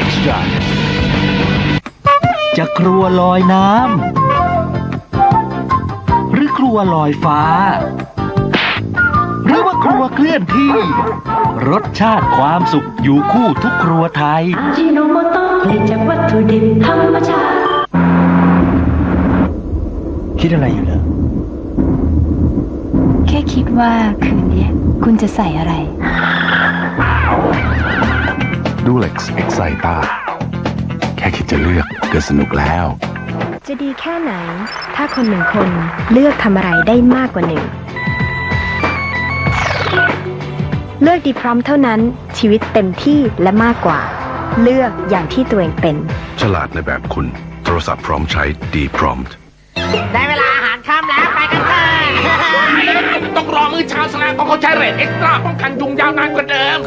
Extra จะครัวลอยน้ำหรือครัวลอยฟ้า หรือว่าครัวเคลื่อนที่ รสชาติความสุขอยู่คู่ทุกครัวไทยจิโนโมโตผลิตจากวัตถุดิบธรรมชาติ คิดอะไรอยู่เหรอแค่คิดว่าคืนนี้คุณจะใส่อะไร ดูเล็กซ์เอ็กไซต้าแค่คิดจะเลือกก็สนุกแล้ว จะดีแค่ไหน ถ้าคนหนึ่งคนเลือกทำอะไรได้มากกว่าหนึ่ง เลือกดีพร้อมเท่านั้นชีวิตเต็มที่และมากกว่า เลือกอย่างที่ตัวเองเป็น ฉลาดในแบบคุณ โทรศัพท์พร้อมใช้ดีพร้อมได้เวลาอาหารค่ำแล้วไปกันเถอะต้องรอมื้อเช้าสนะเพราะเขาใช้เรทเอ็กซ์ตร้าป้องกันยุงยาวนานกว่าเดิม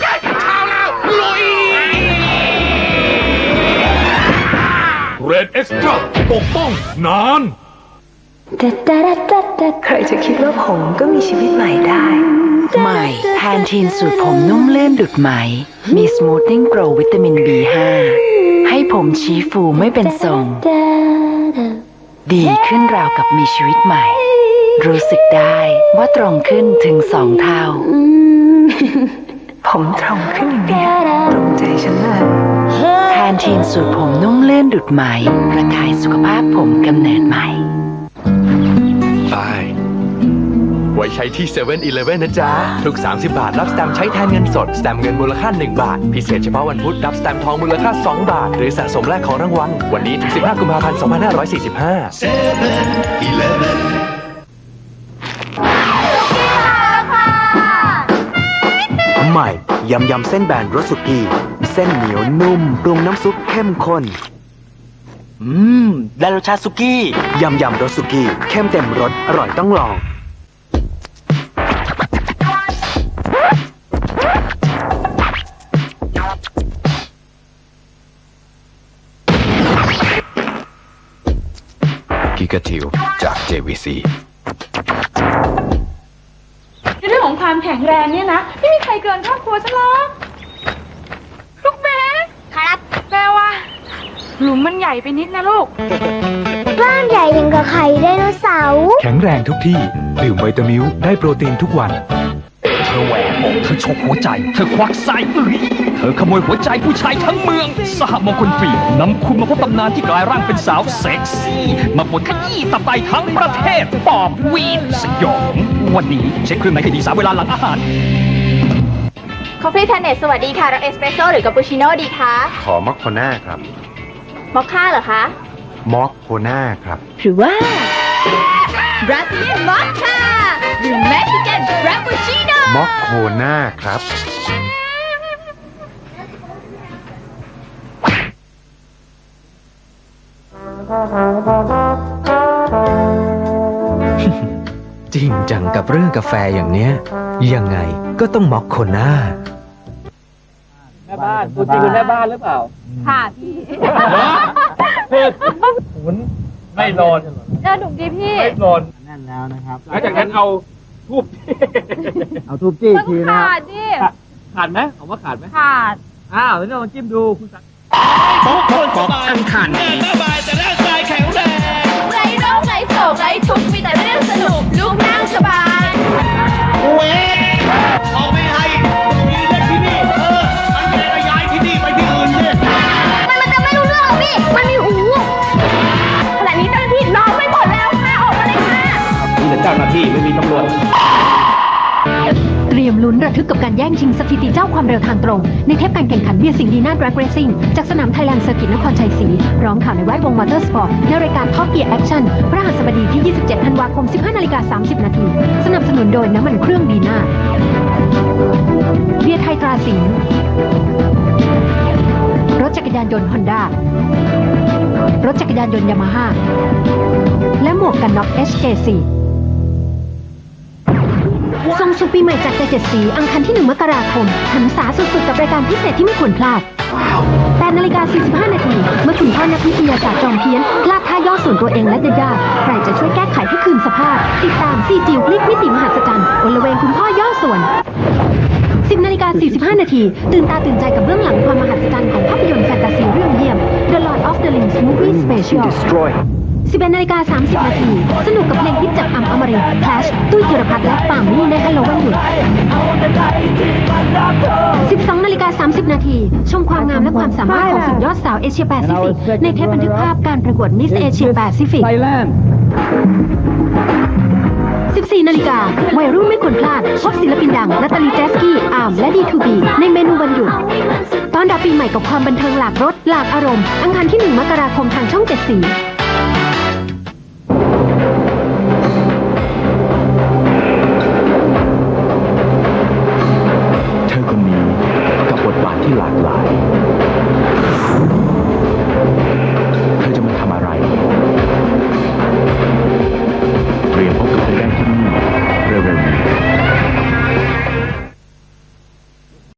เช้าแล้วลุยเรทเอ็กซ์ตร้าปกป้องนานใครจะคิดว่าผมก็มีชีวิตใหม่ได้ ใหม่แพนทีนสูตรผมนุ่มลื่นดุดไหม มีส o ูทติ้งโปรวิตามิน B5 ให้ผมชี้ฟูไม่เป็นทรง ดีขึ้นราวกับมีชีวิตใหม่ รู้สึกได้ว่าตรงขึ้นถึงสองเท่า ผมตรงขึ้นอย่างเนี้ยตรงใจฉันเลยแพนทีนสูตรผมนุ่มลื่นดุดไหมประกายสุขภาพผมกำเนิดใหม่ไปไว้ใช้ที่7 e เ e ่ e อนะจ๊ะ ทุก 30 บาท รับสแตมป์ใช้แทนเงินสด สแตมป์เงินมูลค่า 1 บาท พิเศษเฉพาะวันพุธ รับสแตมป์ทองมูลค่า 2 บาท หรือสะสมแลกของรางวัลวันนี้ถึง 15 กุมภาพันธ์ 2545 ใหม่ยำยำเส้นแบนรสสุกี้เส้นเหนียวนุ่มปรุงน้ำซุปเข้มข้น อืม ได้รสชาติสุกี้ยำยำรสสุกี้เข้มเต็มรสอร่อยต้องลอง กิกะทิวจาก JVC ความแข็งแรงเนี่ยนะ ไม่มีใครเกินครอบครัวฉันหรอกลูกเบสครับแปลว่าหลุมมันใหญ่ไปนิดนะลูกบ้านใหญ่ยังกับไข่ไดโนเสาร์ แข็งแรงทุกที่ ดื่มไวตามิวได้โปรตีนทุกวันเธ อแหวกอกเธอชกหัวใจ เธอควักไส้เอ้ยเธอขโมยหัวใจผู้ชายทั้งเมือง สหมงคลฟิล์มนำคุณมาพบตำนานที่กลายร่างเป็นสาวเซ็กซี่ มาปวดขยี้ตับไตทั้งประเทศ ปอบวีดสยอง วันนี้เช็คเครื่องไหนให้ดีสามเวลาหลังอาหารคอฟฟี่แพนเนตสวัสดีค่ะเราเอสเปรสโซ่หรือกาปูชิโน่ดีคะขอมอคโคน่าครับมอคค่าเหรอคะมอคโคน่าครับ หรือว่าบราซิเลียนมอคค่า ปูชิโน่มอคโคน่าครับ จริงจังกับเรื่องกาแฟอย่างเนี้ย ยังไงก็ต้องม็อกโคน่าแม่บ้านคุณจริงเป็นแม่บ้านหรือเปล่า ค่ะพี่หุนไม่โดนเออหนุ่มดีพี่ ไม่โดนแน่นแล้วนะครับ หลังจากนั้นเอา ทูบเอาทูบจี้อีกทีนะคขารับดดิขาดไหมผมว่าขาดไหมขาด อ้าวแล้วนี่ลองจิ้มดูคุณสักอังคารนี้ไร ลุ้นระทึกกับการแย่งชิงสถิติเจ้าความเร็วทางตรง ในเทปการแข่งขันเบียร์สิงดีน่า Drag Racing จากสนามไทยแลนด์เซอร์กิตนครชัยศรีร้อมข่าวในแวดวงมอเตอร์สปอร์ตในรายการ Top Gear Action พระหัสบดีที่ 27 ธันวาคม 15 นาฬิกา 30 นาทีสนับสนุนโดยน้ำมันเครื่องดีน่าเบียร์ไทยตราสิงรถจักรยานยนต์ฮอนด้ารถจักรยานยนต์ยามาฮ่าและหมวกกันน็อก HJC ทรงสุขปีใหม่จากใจเจ็ดสี อังคารที่ 1 มกราคมหันษาสุดๆ กับรายการพิเศษที่ไม่ควรพลาด8นาฬิกา 45 นาทีเมื่อคุณพ่อนักวิทยาศาสตร์จอมเพี้ยนพลาดท่าย่อส่วนตัวเองและญาติๆใครจะช่วยแก้ไขให้คืนสภาพ ติดตามซีจิวพลิกมิติมหัศจรรย์อลเวงคุณพ่อย่อส่วน 10นาฬิกา 45 นาทีตื่นตาตื่นใจกับเบื้องหลังความมหัศจรรย์ของภาพยนตร์แฟนตาซีเรื่องเยี่ยม The Lord of the Rings Special 11นาฬิกา30 นาที สนุกกับเพลงฮิตจากอัมอมรินทร์ Clash ตุ้ยธีรพัฒน์และปามี่ในฮัลโหลวันหยุด 12นาฬิกา30 นาที ชมความงามและความสามารถของสุดยอดสาวเอเชียแปซิฟิก ในเทปบันทึกภาพการประกวดมิสเอเชียแปซิฟิก 14 นาฬิกาวัยรุ่นไม่ควรพลาด พบศิลปินดังนาตาลีแจสกี้อาร์มและดีทูบีในเมนูวันหยุดตอนรับปีใหม่กับความบันเทิงหลากรสหลากอารมณ์ อังคารที่ 1 มกราคมทางช่อง 7 สี